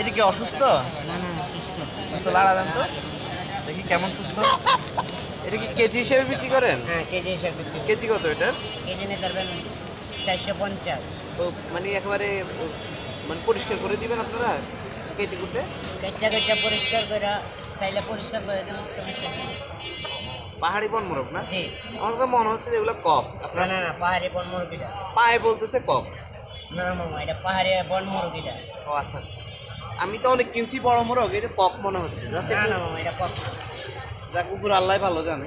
এটা কি অসুস্থ? সুস্থ লাড়া দেন তো? দেখি কেমন সুস্থ। এটা কি কেজি হিসেবে বিক্রি করেন? হ্যাঁ কেজি হিসেবে কেজি কত এটা? কেজি নিয়ে চারশো পঞ্চাশ। মানে একেবারে মানে পরিষ্কার করে দিবেন আপনারা কেটে কুটে? কেটটা কেটটা পরিষ্কার করে চাইলে পরিষ্কার করে দেবো সমস্যা নেই। পাহাড়ি বন মোরগ না? জি। আমার তো মনে হচ্ছে যে এগুলো কপ না না না পাহাড়ি বন মুরগিটা। পায়ে বলতেছে কপ না মামা এটা পাহাড়ি বন মুরগিটা। ও আচ্ছা আচ্ছা। আমি তো অনেক কিনছি বড় মোরগ এটা কক মনে হচ্ছে। জাস্ট না না মামা এটা কখন যাক উপর আল্লাহ ভালো জানে।